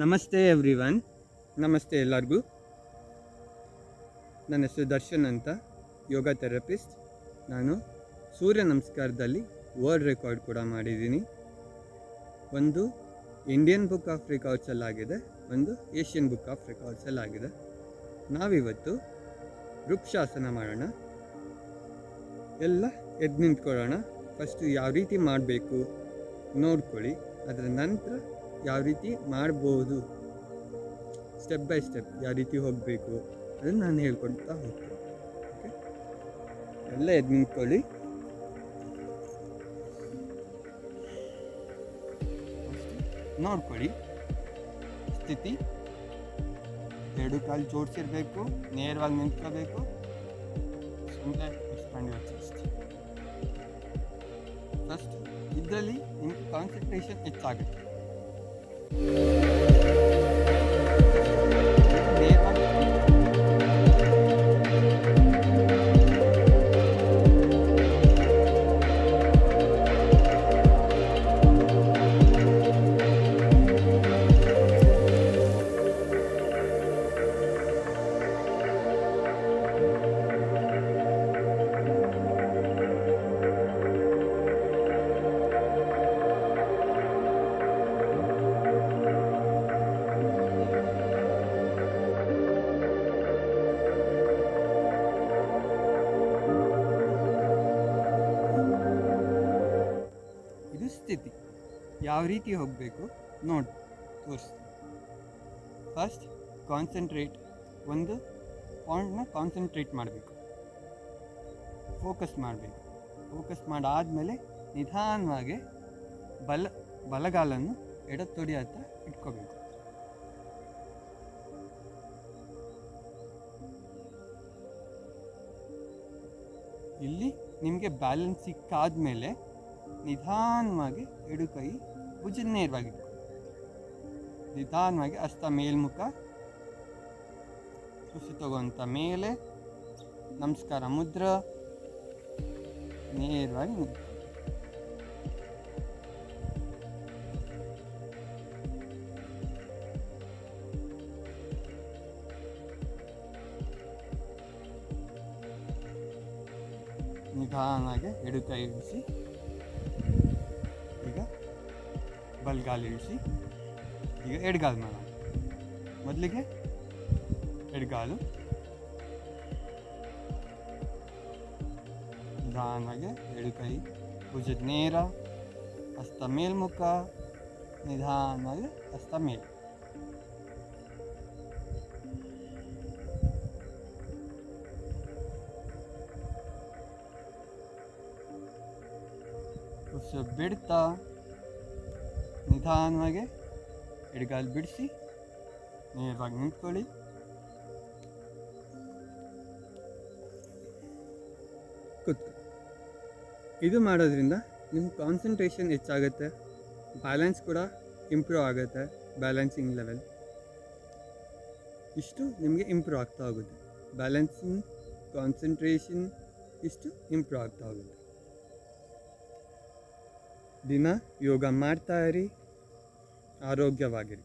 ನಮಸ್ತೆ ಎವ್ರಿವನ್. ನಮಸ್ತೆ ಎಲ್ಲರಿಗೂ. ನನ್ನ ಹೆಸರು ದರ್ಶನ್ ಅಂತ, ಯೋಗ ಥೆರಪಿಸ್ಟ್. ನಾನು ಸೂರ್ಯ ನಮಸ್ಕಾರದಲ್ಲಿ ವರ್ಲ್ಡ್ ರೆಕಾರ್ಡ್ ಕೂಡ ಮಾಡಿದ್ದೀನಿ. ಒಂದು ಇಂಡಿಯನ್ ಬುಕ್ ಆಫ್ ರೆಕಾರ್ಡ್ಸಲ್ಲಾಗಿದೆ ಒಂದು ಏಷ್ಯನ್ ಬುಕ್ ಆಫ್ ರೆಕಾರ್ಡ್ಸಲ್ಲಾಗಿದೆ ನಾವಿವತ್ತು ವೃಕ್ಷಾಸನ ಮಾಡೋಣ. ಎಲ್ಲ ಎದ್ದು ನಿಂತ್ಕೊಳ್ಳೋಣ. ಫಸ್ಟು ಯಾವ ರೀತಿ ಮಾಡಬೇಕು, ನೋಡ್ಕೊಳ್ಳಿ. ಅದರ ನಂತರ ಯಾವ ರೀತಿ ಮಾಡ್ಬೋದು. ಸ್ಟೆಪ್ ಬೈ ಸ್ಟೆಪ್ ಯಾವ ರೀತಿ ಹೋಗಬೇಕು ಅದನ್ನು ನಾನು ಹೇಳ್ಕೊಡ್ತಾ ಹೋಗ್ತೀನಿ. ಓಕೆ ಎಲ್ಲ ಎದ್ದು ನಿಂತ್ಕೊಳ್ಳಿ. ನೋಡ್ಕೊಳ್ಳಿ. ಸ್ಥಿತಿ. ಎರಡು ಕಾಲು ಜೋಡಿಸಿರ್ಬೇಕು, ನೇರವಾಗಿ ನಿಂತ್ಕೋಬೇಕು. ಸುಮ್ಮನೆ ಎಕ್ಸ್ಪಾಂಡ್ ಯುವರ್ ಫಸ್ಟ್ ಇದರಲ್ಲಿ ನಿಮ್ಗೆ ಕಾನ್ಸಂಟ್ರೇಷನ್ ಹೆಚ್ಚಾಗುತ್ತೆ. ನೇರವಾಗಿ ಇದು ಸ್ಥಿತಿ ಯಾವ ರೀತಿ ಹೋಗಬೇಕು? ನೋಡಿ, ತೋರಿಸ್ತೀನಿ. ಫಸ್ಟ್ ಕಾನ್ಸಂಟ್ರೇಟ್ ಒಂದು ಪಾಯಿಂಟ್ನ ಕಾನ್ಸಂಟ್ರೇಟ್ ಮಾಡಬೇಕು. ಫೋಕಸ್ ಮಾಡಬೇಕು. ಫೋಕಸ್ ಮಾಡಾದಮೇಲೆ ನಿಧಾನವಾಗಿ ಬಲ, ಬಲಗಾಲನ್ನು ಎಡ ತೊಡಿ ಹತ್ರ ಇಟ್ಕೋಬೇಕು. ಇಲ್ಲಿ ನಿಮಗೆ ಬ್ಯಾಲೆನ್ಸ್ ಸಿಕ್ಕಾದ್ಮೇಲೆ ನಿಧಾನವಾಗಿ ಎಡುಕೈ ಕೈ ಭುಜ ನೇರವಾಗಿ ಇಟ್ಕೊಳ್ಳಿ. ನಿಧಾನವಾಗಿ ಅಸ್ತ ಮೇಲ್ಮುಖ ಕುಸಿ ತಗೊಂತ ಮೇಲೆ ನಮಸ್ಕಾರ ಮುದ್ರ ನೇರವಾಗಿ ನಿಧಾನಾಗೆ ಎಡುಕೈ ಎಡು ಕೈ ಇಳಿಸಿ ಬಲ್ಗಾಲು ಇಳಿಸಿ ಈಗ ಎಡಗಾಲು ಮಾಡೋಣ ಮೊದಲಿಗೆ ಎಡಗಾಲು ನಿಧಾನವಾಗಿ ಎಡು ಕೈ ಭುಜದ ನೇರ ಹಸ್ತ ಮೇಲ್ಮುಖ ನಿಧಾನವಾಗಿ ಹಸ್ತ ಮೇಲ್ ಉಸಿರು ಬಿಡ್ತಾ ನಿಧಾನವಾಗಿ ಎಡಗಾಲು ಬಿಡಿಸಿ, ನೇರವಾಗಿ ನಿಂತ್ಕೊಳ್ಳಿ. ಕೂತ್ಕೊಳ್ಳಿ ಇದು ಮಾಡೋದ್ರಿಂದ ನಿಮ್ಮ ಕಾನ್ಸಂಟ್ರೇಷನ್ ಹೆಚ್ಚಾಗುತ್ತೆ. ಬ್ಯಾಲೆನ್ಸ್ ಕೂಡ ಇಂಪ್ರೂವ್ ಆಗುತ್ತೆ ಬ್ಯಾಲೆನ್ಸಿಂಗ್ ಲೆವೆಲ್ ಇಷ್ಟು ನಿಮಗೆ ಇಂಪ್ರೂವ್ ಆಗ್ತಾ ಹೋಗುತ್ತೆ. ಬ್ಯಾಲೆನ್ಸಿಂಗ್ ಕಾನ್ಸಂಟ್ರೇಷನ್ ಇಷ್ಟು ಇಂಪ್ರೂವ್ ಆಗ್ತಾ ಹೋಗುತ್ತೆ. ದಿನ ಯೋಗ ಮಾಡ್ತಾ ಇರಿ. ಆರೋಗ್ಯವಾಗಿರಿ.